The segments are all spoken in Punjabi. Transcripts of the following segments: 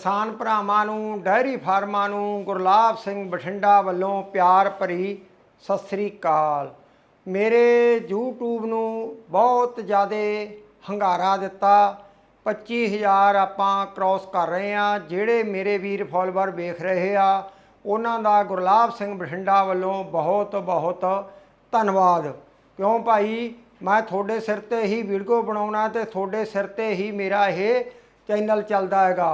ਕਿਸਾਨ ਭਰਾਵਾਂ ਨੂੰ ਡੈਰੀ ਫਾਰਮਾਂ ਨੂੰ ਗੁਰਲਾਬ ਸਿੰਘ ਬਠਿੰਡਾ ਵੱਲੋਂ ਪਿਆਰ ਭਰੀ ਸਤਿ ਸ੍ਰੀ ਅਕਾਲ। ਮੇਰੇ YouTube ਨੂੰ ਬਹੁਤ ਜ਼ਿਆਦਾ ਹੰਗਾਰਾ ਦਿੱਤਾ। 25000 ਆਪਾਂ ਕ੍ਰਾਸ ਕਰ ਰਹੇ ਆ ਜਿਹੜੇ ਮੇਰੇ ਵੀਰ ਫਾਲੋਅਰ ਵੇਖ ਰਹੇ ਆ, ਉਹਨਾਂ ਦਾ ਗੁਰਲਾਬ ਸਿੰਘ ਬਠਿੰਡਾ ਵੱਲੋਂ ਬਹੁਤ ਬਹੁਤ ਧੰਨਵਾਦ। ਕਿਉਂ ਭਾਈ? ਮੈਂ ਤੁਹਾਡੇ ਸਿਰ ਤੇ ਹੀ ਵੀਡੀਓ ਬਣਾਉਣਾ ਤੇ ਤੁਹਾਡੇ ਸਿਰ ਤੇ ਹੀ ਮੇਰਾ ਇਹ ਚੈਨਲ ਚੱਲਦਾ ਹੈਗਾ।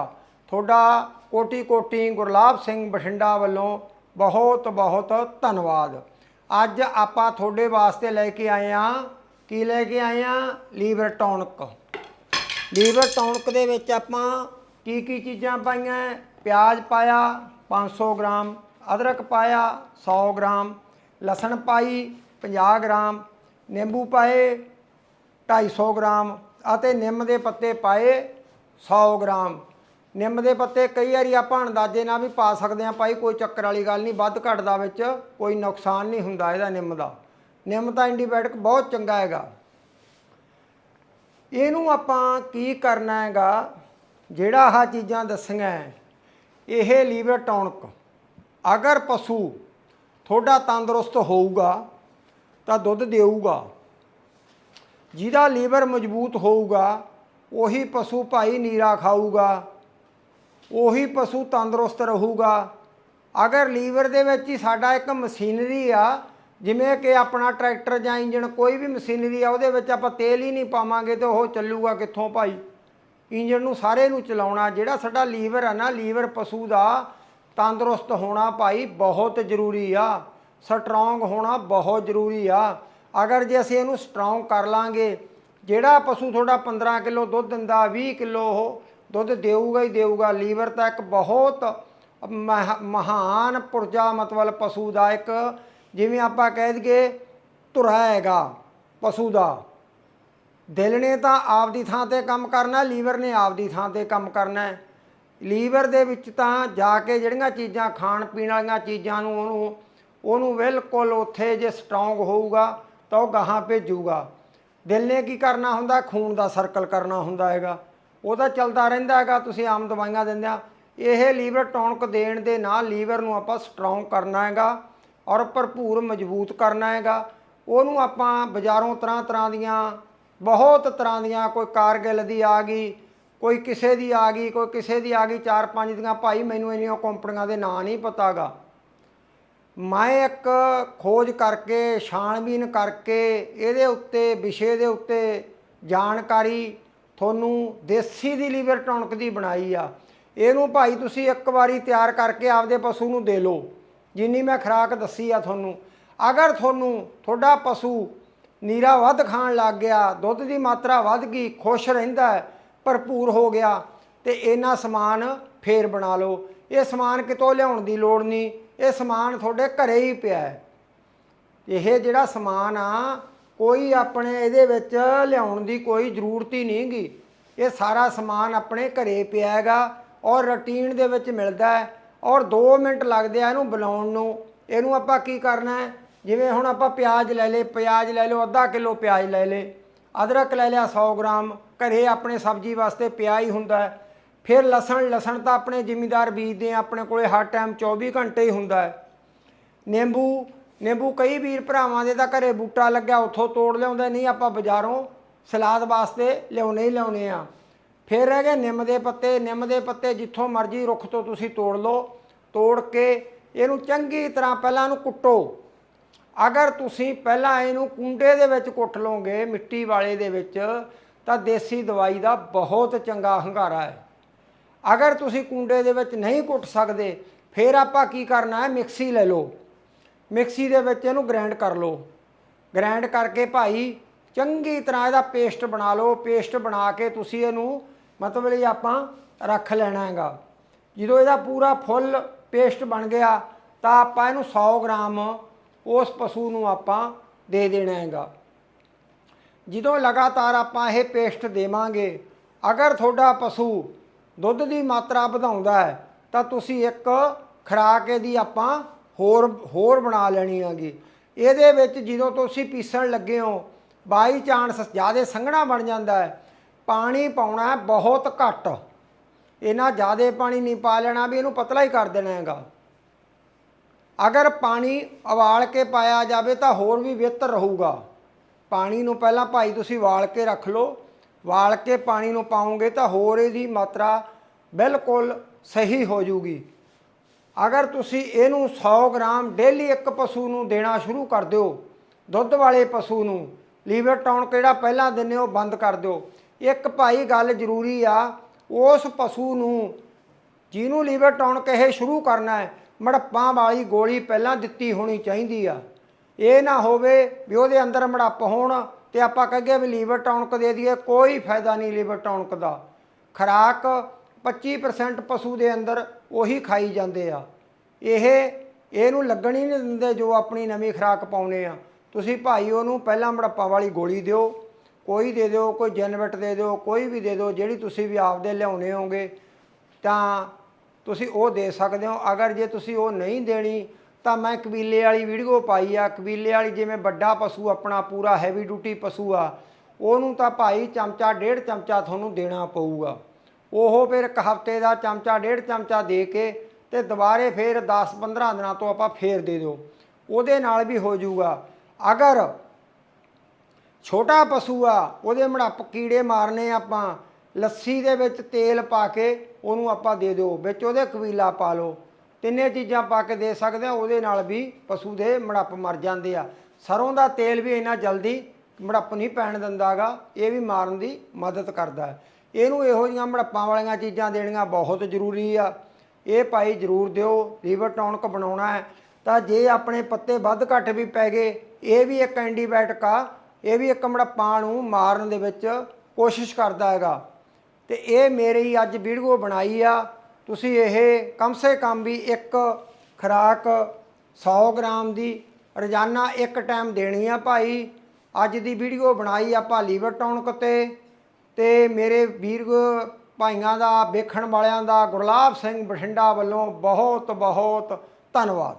ਤੁਹਾਡਾ ਕੋਟੀ ਕੋਟੀ ਗੁਰਲਾਬ ਸਿੰਘ ਬਠਿੰਡਾ ਵੱਲੋਂ ਬਹੁਤ ਬਹੁਤ ਧੰਨਵਾਦ। ਅੱਜ ਆਪਾਂ ਤੁਹਾਡੇ ਵਾਸਤੇ ਲੈ ਕੇ ਆਏ ਆ ਕੀ ਲੈ ਕੇ ਆਏ ਆ ਲੀਵਰ ਟੌਨਕ। ਲੀਵਰ ਟੌਨਕ ਦੇ ਵਿੱਚ ਆਪਾਂ ਕੀ ਕੀ ਚੀਜ਼ਾਂ ਪਾਈਆਂ? ਪਿਆਜ਼ ਪਾਇਆ 500 ਗ੍ਰਾਮ। ਅਦਰਕ ਪਾਇਆ 100 ਗ੍ਰਾਮ। ਲਸਣ ਪਾਈ 50 ਗ੍ਰਾਮ। ਨਿੰਬੂ ਪਾਏ 250 ਗ੍ਰਾਮ। ਅਤੇ ਨਿੰਮ ਦੇ ਪੱਤੇ ਪਾਏ 100 ਗ੍ਰਾਮ। ਨਿੰਮ ਦੇ ਪੱਤੇ ਕਈ ਵਾਰੀ ਆਪਾਂ ਅੰਦਾਜ਼ੇ ਨਾਲ ਵੀ ਪਾ ਸਕਦੇ ਹਾਂ। ਭਾਈ ਕੋਈ ਚੱਕਰ ਵਾਲੀ ਗੱਲ ਨਹੀਂ, ਵੱਧ ਘੱਟ ਦਾ ਵਿੱਚ ਕੋਈ ਨੁਕਸਾਨ ਨਹੀਂ ਹੁੰਦਾ ਇਹਦਾ ਨਿੰਮ ਦਾ। ਨਿੰਮ ਤਾਂ ਐਂਟੀਬਾਇਓਟਿਕ ਬਹੁਤ ਚੰਗਾ ਹੈਗਾ। ਇਹਨੂੰ ਆਪਾਂ ਕੀ ਕਰਨਾ ਹੈਗਾ? ਜਿਹੜਾ ਆਹ ਚੀਜ਼ਾਂ ਦੱਸੀਆਂ ਇਹ ਲੀਵਰ ਟੌਨਕ। ਅਗਰ ਪਸ਼ੂ ਤੁਹਾਡਾ ਤੰਦਰੁਸਤ ਹੋਊਗਾ, ਤਾਂ ਦੁੱਧ ਦੇਊਗਾ। ਜਿਹਦਾ ਲੀਵਰ ਮਜ਼ਬੂਤ ਹੋਊਗਾ, ਉਹੀ ਪਸ਼ੂ ਭਾਈ ਨੀਰਾ ਖਾਊਗਾ। ਉਹੀ ਪਸ਼ੂ ਤੰਦਰੁਸਤ ਰਹੂਗਾ। ਅਗਰ ਲੀਵਰ ਦੇ ਵਿੱਚ ਹੀ ਸਾਡਾ ਇੱਕ ਮਸ਼ੀਨਰੀ ਆ, ਜਿਵੇਂ ਕਿ ਆਪਣਾ ਟਰੈਕਟਰ ਜਾਂ ਇੰਜਣ ਕੋਈ ਵੀ ਮਸ਼ੀਨਰੀ ਆ, ਉਹਦੇ ਵਿੱਚ ਆਪਾਂ ਤੇਲ ਹੀ ਨਹੀਂ ਪਾਵਾਂਗੇ ਤੇ ਉਹ ਚੱਲੂਗਾ ਕਿੱਥੋਂ ਭਾਈ? ਇੰਜਣ ਨੂੰ ਸਾਰੇ ਨੂੰ ਚਲਾਉਣਾ, ਜਿਹੜਾ ਸਾਡਾ ਲੀਵਰ ਆ ਨਾ, ਲੀਵਰ ਪਸ਼ੂ ਦਾ ਤੰਦਰੁਸਤ ਹੋਣਾ ਭਾਈ ਬਹੁਤ ਜ਼ਰੂਰੀ ਆ। ਸਟਰੋਂਗ ਹੋਣਾ ਬਹੁਤ ਜ਼ਰੂਰੀ ਆ। ਅਗਰ ਜੇ ਅਸੀਂ ਇਹਨੂੰ ਸਟਰੋਂਗ ਕਰ ਲਾਂਗੇ, ਜਿਹੜਾ ਪਸ਼ੂ ਤੁਹਾਡਾ 15 ਕਿਲੋ ਦੁੱਧ ਦਿੰਦਾ 20 ਕਿਲੋ ਉਹ ਦੁੱਧ ਦੇਊਗਾ ਹੀ ਦੇਊਗਾ, ਲੀਵਰ ਤਾਂ ਇੱਕ ਬਹੁਤ ਮਹ- ਮਹਾਨ ਪੁਰਜਾ ਮਤਲਬ ਪਸ਼ੂ ਦਾ ਇੱਕ, ਜਿਵੇਂ ਆਪਾਂ ਕਹਿ ਦਈਏ ਧੁਰਾ ਹੈਗਾ ਪਸ਼ੂ ਦਾ। ਦਿਲ ਨੇ ਤਾਂ ਆਪਦੀ ਥਾਂ ਤੇ ਕੰਮ ਕਰਨਾ, ਲੀਵਰ ਨੇ ਆਪਦੀ ਥਾਂ ਤੇ ਕੰਮ ਕਰਨਾ। ਹੈ। ਲੀਵਰ ਦੇ ਵਿੱਚ ਤਾਂ ਜਾ ਕੇ ਜਿਹੜੀਆਂ ਚੀਜ਼ਾਂ ਖਾਣ ਪੀਣ ਵਾਲੀਆਂ ਚੀਜ਼ਾਂ ਨੂੰ ਉਹਨੂੰ ਉਹਨੂੰ ਬਿਲਕੁਲ ਉੱਥੇ ਜੇ ਸਟਰੋਂਗ ਹੋਊਗਾ ਤਾਂ ਉਹ ਗਾਹਾਂ ਭੇਜੂਗਾ। ਦਿਲ ਨੇ ਕੀ ਕਰਨਾ ਹੁੰਦਾ? ਖੂਨ ਦਾ ਸਰਕਲ ਕਰਨਾ ਹੁੰਦਾ ਹੈਗਾ। ਉਹ ਤਾਂ ਚੱਲਦਾ ਰਹਿੰਦਾ ਹੈਗਾ, ਤੁਸੀਂ ਆਮ ਦਵਾਈਆਂ ਦਿੰਦੇ ਆ। ਇਹ ਲੀਵਰ ਟੌਨਕ ਦੇਣ ਦੇ ਨਾਲ ਲੀਵਰ ਨੂੰ ਆਪਾਂ ਸਟਰੋਂਗ ਕਰਨਾ ਹੈਗਾ ਔਰ ਭਰਪੂਰ ਮਜ਼ਬੂਤ ਕਰਨਾ ਹੈਗਾ। ਉਹਨੂੰ ਆਪਾਂ ਬਾਜ਼ਾਰੋਂ ਤਰ੍ਹਾਂ ਤਰ੍ਹਾਂ ਦੀਆਂ, ਬਹੁਤ ਤਰ੍ਹਾਂ ਦੀਆਂ ਕੋਈ ਕਾਰਗਿਲ ਦੀ ਆ ਗਈ, ਕੋਈ ਕਿਸੇ ਦੀ ਆ ਗਈ, ਕੋਈ ਕਿਸੇ ਦੀ ਆ ਗਈ, ਚਾਰ ਪੰਜ ਦੀਆਂ, ਭਾਈ ਮੈਨੂੰ ਇੰਨੀਆਂ ਕੰਪਨੀਆਂ ਦੇ ਨਾਂ ਨਹੀਂ ਪਤਾਗਾ। ਮੈਂ ਇੱਕ ਖੋਜ ਕਰਕੇ, ਛਾਣਬੀਨ ਕਰਕੇ, ਇਹਦੇ ਉੱਤੇ, ਵਿਸ਼ੇ ਦੇ ਉੱਤੇ ਜਾਣਕਾਰੀ ਤੁਹਾਨੂੰ ਦੇਸੀ ਦੀ ਲੀਵਰ ਟੌਨਕ ਦੀ ਬਣਾਈ ਆ। ਇਹਨੂੰ ਭਾਈ ਤੁਸੀਂ ਇੱਕ ਵਾਰੀ ਤਿਆਰ ਕਰਕੇ ਆਪਦੇ ਪਸ਼ੂ ਨੂੰ ਦੇ ਲਓ। ਜਿੰਨੀ ਮੈਂ ਖੁਰਾਕ ਦੱਸੀ ਆ ਤੁਹਾਨੂੰ। ਅਗਰ ਤੁਹਾਨੂੰ ਤੁਹਾਡਾ ਪਸ਼ੂ ਨੀਰਾ ਵੱਧ ਖਾਣ ਲੱਗ ਗਿਆ, ਦੁੱਧ ਦੀ ਮਾਤਰਾ ਵੱਧ ਗਈ, ਖੁਸ਼ ਰਹਿੰਦਾ ਹੈ, ਭਰਪੂਰ ਹੋ ਗਿਆ, ਤੇ ਇਹਨਾਂ ਸਮਾਨ ਫੇਰ ਬਣਾ ਲਓ। ਇਹ ਸਮਾਨ ਕਿਤੋਂ ਲਿਆਉਣ ਦੀ ਲੋੜ ਨਹੀਂ। ਇਹ ਸਮਾਨ ਤੁਹਾਡੇ ਘਰੇ ਹੀ ਪਿਆ ਹੈ। ਇਹ ਜਿਹੜਾ ਸਮਾਨ ਆ ਕੋਈ ਆਪਣੇ ਇਹਦੇ ਵਿੱਚ ਲਿਆਉਣ ਦੀ ਕੋਈ ਜ਼ਰੂਰਤ ਹੀ ਨਹੀਂਗੀ ਇਹ ਸਾਰਾ ਸਮਾਨ ਆਪਣੇ ਘਰੇ ਪਿਆ ਹੈਗਾ ਔਰ ਰੁਟੀਨ ਦੇ ਵਿੱਚ ਮਿਲਦਾ ਹੈ ਔਰ 2 ਮਿੰਟ ਲੱਗਦੇ ਆ ਇਹਨੂੰ ਬਣਾਉਣ ਨੂੰ। ਇਹਨੂੰ ਆਪਾਂ ਕੀ ਕਰਨਾ ਹੈ? ਜਿਵੇਂ ਹੁਣ ਆਪਾਂ ਪਿਆਜ਼ ਲੈ ਲੇ ਪਿਆਜ਼ ਲੈ ਲਓ, ਅੱਧਾ ਕਿਲੋ ਪਿਆਜ਼ ਲੈ ਲੇ ਅਦਰਕ ਲੈ ਲਿਆ 100 ਗ੍ਰਾਮ, ਘਰੇ ਆਪਣੇ ਸਬਜ਼ੀ ਵਾਸਤੇ ਪਿਆ ਹੀ ਹੁੰਦਾ ਹੈ। ਫਿਰ ਲਸਣ ਲਸਣ ਤਾਂ ਆਪਣੇ ਜ਼ਿਮੀਦਾਰ ਬੀਜਦੇ ਆ, ਆਪਣੇ ਕੋਲੇ ਹਰ ਟਾਈਮ 24 ਘੰਟੇ ਹੀ ਹੁੰਦਾ ਹੈ। ਨਿੰਬੂ ਨਿੰਬੂ ਕਈ ਵੀਰ ਭਰਾਵਾਂ ਦੇ ਤਾਂ ਘਰੇ ਬੂਟਾ ਲੱਗਿਆ, ਉੱਥੋਂ ਤੋੜ ਲਿਆਉਂਦੇ, ਨਹੀਂ ਆਪਾਂ ਬਾਜ਼ਾਰੋਂ ਸਲਾਦ ਵਾਸਤੇ ਲਿਆਉਣੇ ਹੀ ਲਿਆਉਣੇ ਆ। ਫਿਰ ਹੈਗੇ ਨਿੰਮ ਦੇ ਪੱਤੇ, ਨਿੰਮ ਦੇ ਪੱਤੇ ਜਿੱਥੋਂ ਮਰਜ਼ੀ ਰੁੱਖ ਤੋਂ ਤੁਸੀਂ ਤੋੜ ਲਓ, ਤੋੜ ਕੇ ਇਹਨੂੰ ਚੰਗੀ ਤਰ੍ਹਾਂ ਪਹਿਲਾਂ ਇਹਨੂੰ ਕੁੱਟੋ। ਅਗਰ ਤੁਸੀਂ ਪਹਿਲਾਂ ਇਹਨੂੰ ਕੁੰਡੇ ਦੇ ਵਿੱਚ ਕੁੱਟ ਲਓਗੇ, ਮਿੱਟੀ ਵਾਲੇ ਦੇ ਵਿੱਚ, ਤਾਂ ਦੇਸੀ ਦਵਾਈ ਦਾ ਬਹੁਤ ਚੰਗਾ ਹੰਗਾਰਾ ਹੈ। ਅਗਰ ਤੁਸੀਂ ਕੁੰਡੇ ਦੇ ਵਿੱਚ ਨਹੀਂ ਕੁੱਟ ਸਕਦੇ, ਫਿਰ ਆਪਾਂ ਕੀ ਕਰਨਾ ਹੈ, ਮਿਕਸੀ ਲੈ ਲਓ। ਮਿਕਸੀ ਦੇ ਵਿੱਚ ਇਹਨੂੰ ਗ੍ਰਾਈਂਡ ਕਰ ਲਓ। ਗ੍ਰਾਈਂਡ ਕਰਕੇ ਭਾਈ ਚੰਗੀ ਤਰ੍ਹਾਂ ਇਹਦਾ ਪੇਸਟ ਬਣਾ ਲਓ। ਪੇਸਟ ਬਣਾ ਕੇ ਤੁਸੀਂ ਇਹਨੂੰ ਮਤਲਬ ਇਹ ਆਪਾਂ ਰੱਖ ਲੈਣਾ ਹੈਗਾ। ਜਦੋਂ ਇਹਦਾ ਪੂਰਾ ਫੁੱਲ ਪੇਸਟ ਬਣ ਗਿਆ, ਤਾਂ ਆਪਾਂ ਇਹਨੂੰ 100 ਗ੍ਰਾਮ ਉਸ ਪਸ਼ੂ ਨੂੰ ਆਪਾਂ ਦੇ ਦੇਣਾ ਹੈਗਾ। ਜਦੋਂ ਲਗਾਤਾਰ ਆਪਾਂ ਇਹ ਪੇਸਟ ਦੇਵਾਂਗੇ, ਅਗਰ ਤੁਹਾਡਾ ਪਸ਼ੂ ਦੁੱਧ ਦੀ ਮਾਤਰਾ ਵਧਾਉਂਦਾ ਹੈ, ਤਾਂ ਤੁਸੀਂ ਇੱਕ ਖੁਰਾਕ ਇਹਦੀ ਆਪਾਂ ਹੋਰ ਹੋਰ ਬਣਾ ਲੈਣੀ ਹੈਗੀ ਇਹਦੇ ਵਿੱਚ ਜਦੋਂ ਤੁਸੀਂ ਪੀਸਣ ਲੱਗੇ ਹੋ, ਬਾਈ ਚਾਂਸ ਜ਼ਿਆਦਾ ਸੰਘਣਾ ਬਣ ਜਾਂਦਾ ਹੈ। ਪਾਣੀ ਪਾਉਣਾ ਬਹੁਤ ਘੱਟ। ਇਹਨਾਂ ਜ਼ਿਆਦੇ ਪਾਣੀ ਨਹੀਂ ਪਾ ਲੈਣਾ ਵੀ ਇਹਨੂੰ ਪਤਲਾ ਹੀ ਕਰ ਦੇਣਾ ਹੈਗਾ। ਅਗਰ ਪਾਣੀ ਉਬਾਲ ਕੇ ਪਾਇਆ ਜਾਵੇ ਤਾਂ ਹੋਰ ਵੀ ਬਿਹਤਰ ਰਹੂਗਾ। ਪਾਣੀ ਨੂੰ ਪਹਿਲਾਂ ਭਾਈ ਤੁਸੀਂ ਵਾਲ ਕੇ ਰੱਖ ਲਓ। ਵਾਲ ਕੇ ਪਾਣੀ ਨੂੰ ਪਾਉਂਗੇ ਤਾਂ ਹੋਰ ਇਹਦੀ ਮਾਤਰਾ ਬਿਲਕੁਲ ਸਹੀ ਹੋ ਜੂਗੀ। ਅਗਰ ਤੁਸੀਂ ਇਹਨੂੰ 100 ਗ੍ਰਾਮ ਡੇਲੀ ਇੱਕ ਪਸ਼ੂ ਨੂੰ ਦੇਣਾ ਸ਼ੁਰੂ ਕਰ ਦਿਓ, ਦੁੱਧ ਵਾਲੇ ਪਸ਼ੂ ਨੂੰ, ਲੀਵਰ ਟਾਉਣ ਕਿਹੜਾ ਪਹਿਲਾਂ ਦਿੰਦੇ ਹੋ, ਬੰਦ ਕਰ ਦਿਓ। ਇੱਕ ਭਾਈ ਗੱਲ ਜ਼ਰੂਰੀ ਆ, ਉਸ ਪਸ਼ੂ ਨੂੰ ਜਿਹਨੂੰ ਲੀਵਰ ਟਾਉਣ ਕਹੇ ਸ਼ੁਰੂ ਕਰਨਾ ਹੈ, ਮੜੱਪਾਂ ਵਾਲੀ ਗੋਲੀ ਪਹਿਲਾਂ ਦਿੱਤੀ ਹੋਣੀ ਚਾਹੀਦੀ ਆ। ਇਹ ਨਾ ਹੋਵੇ ਵੀ ਉਹਦੇ ਅੰਦਰ ਮੜੱਪ ਹੋਣ ਤੇ ਆਪਾਂ ਕਹੀਏ ਵੀ ਲੀਵਰ ਟਾਉਣਕ ਦੇ ਦਈਏ, ਕੋਈ ਫਾਇਦਾ ਨਹੀਂ ਲੀਵਰ ਟਾਉਣਕ ਦਾ। ਖਰਾਕ 25% ਪਸ਼ੂ ਦੇ ਅੰਦਰ ਉਹੀ ਖਾਈ ਜਾਂਦੇ ਆ। ਇਹ, ਇਹਨੂੰ ਲੱਗਣ ਹੀ ਨਹੀਂ ਦਿੰਦੇ ਜੋ ਆਪਣੀ ਨਵੀਂ ਖਰਾਕ ਪਾਉਨੇ ਆ। ਤੁਸੀਂ ਭਾਈ ਉਹਨੂੰ ਪਹਿਲਾਂ ਮੜੱਪਾ ਵਾਲੀ ਗੋਲੀ ਦਿਓ, ਕੋਈ ਦੇ ਦਿਓ, ਕੋਈ ਜੈਨਵਟ ਦੇ ਦਿਓ, ਕੋਈ ਵੀ ਦੇ ਦਿਓ, ਜਿਹੜੀ ਤੁਸੀਂ ਵੀ ਆਪਦੇ ਲਿਆਉਣੇ ਹੋਗੇ, ਤਾਂ ਤੁਸੀਂ ਉਹ ਦੇ ਸਕਦੇ ਹੋ। ਅਗਰ ਜੇ ਤੁਸੀਂ ਉਹ ਨਹੀਂ ਦੇਣੀ, ਤਾਂ ਮੈਂ ਕਬੀਲੇ ਵਾਲੀ ਵੀਡੀਓ ਪਾਈ ਆ। ਕਬੀਲੇ ਵਾਲੀ ਜਿਵੇਂ ਵੱਡਾ ਪਸ਼ੂ, ਆਪਣਾ ਪੂਰਾ ਹੈਵੀ ਡਿਊਟੀ ਪਸ਼ੂ ਆ, ਉਹਨੂੰ ਤਾਂ ਭਾਈ ਚਮਚਾ, ਡੇਢ ਚਮਚਾ ਤੁਹਾਨੂੰ ਦੇਣਾ ਪਊਗਾ। ਉਹ ਫਿਰ ਇੱਕ ਹਫ਼ਤੇ ਦਾ ਚਮਚਾ, ਡੇਢ ਚਮਚਾ ਦੇ ਕੇ ਤੇ ਦੁਬਾਰੇ ਫਿਰ 10-15 ਦਿਨਾਂ ਤੋਂ ਆਪਾਂ ਫੇਰ ਦੇ ਦਿਓ। ਉਹਦੇ ਨਾਲ ਵੀ ਹੋ ਜਾਊਗਾ। ਅਗਰ ਛੋਟਾ ਪਸ਼ੂ ਆ, ਉਹਦੇ ਮੜੱਪ ਕੀੜੇ ਮਾਰਨੇ ਆਪਾਂ, ਲੱਸੀ ਦੇ ਵਿੱਚ ਤੇਲ ਪਾ ਕੇ ਉਹਨੂੰ ਆਪਾਂ ਦੇ ਦਿਓ। ਵਿੱਚ ਉਹਦੇ ਕਬੀਲਾ ਪਾ ਲਓ। ਤਿੰਨੇ ਚੀਜ਼ਾਂ ਪਾ ਕੇ ਦੇ ਸਕਦੇ ਆ, ਉਹਦੇ ਨਾਲ ਵੀ ਪਸ਼ੂ ਦੇ ਮੜੱਪ ਮਰ ਜਾਂਦੇ ਆ। ਸਰੋਂ ਦਾ ਤੇਲ ਵੀ ਇੰਨਾ ਜਲਦੀ ਮੜੱਪ ਨਹੀਂ ਪੈਣ ਦਿੰਦਾਗਾ, ਇਹ ਵੀ ਮਾਰਨ ਦੀ ਮਦਦ ਕਰਦਾ। ਹੈ ਇਹਨੂੰ ਇਹੋ ਜਿਹੀਆਂ ਮੜੱਪਾਂ ਵਾਲੀਆਂ ਚੀਜ਼ਾਂ ਦੇਣੀਆਂ ਬਹੁਤ ਜ਼ਰੂਰੀ ਆ। ਇਹ ਭਾਈ ਜ਼ਰੂਰ ਦਿਓ ਲੀਵਰ ਟੌਨਕ ਬਣਾਉਣਾ ਹੈ। ਤਾਂ ਜੇ ਆਪਣੇ ਪੱਤੇ ਵੱਧ ਘੱਟ ਵੀ ਪੈ ਗਏ, ਇਹ ਵੀ ਇੱਕ ਐਂਟੀਬਾਇਓਟਿਕ ਆ, ਇਹ ਵੀ ਇੱਕ ਮੜੱਪਾਂ ਨੂੰ ਮਾਰਨ ਦੇ ਵਿੱਚ ਕੋਸ਼ਿਸ਼ ਕਰਦਾ ਹੈਗਾ। ਤੇ ਇਹ ਮੇਰੀ ਅੱਜ ਵੀਡੀਓ ਬਣਾਈ ਆ। ਤੁਸੀਂ ਇਹ ਕਮ ਸੇ ਕਮ ਵੀ ਇੱਕ ਖੁਰਾਕ 100 ਗ੍ਰਾਮ ਦੀ ਰੋਜ਼ਾਨਾ ਇੱਕ ਟਾਈਮ ਦੇਣੀ ਆ ਭਾਈ। ਅੱਜ ਦੀ ਵੀਡੀਓ ਬਣਾਈ ਆਪਾਂ ਲੀਵਰ ਟੌਨਕ ਤੇ। ਤੇ ਮੇਰੇ ਵੀਰ ਭਾਈਆਂ ਦਾ, ਵੇਖਣ ਵਾਲਿਆਂ ਦਾ ਗੁਰਲਾਬ ਸਿੰਘ ਬਠਿੰਡਾ ਵੱਲੋਂ ਬਹੁਤ ਬਹੁਤ ਧੰਨਵਾਦ।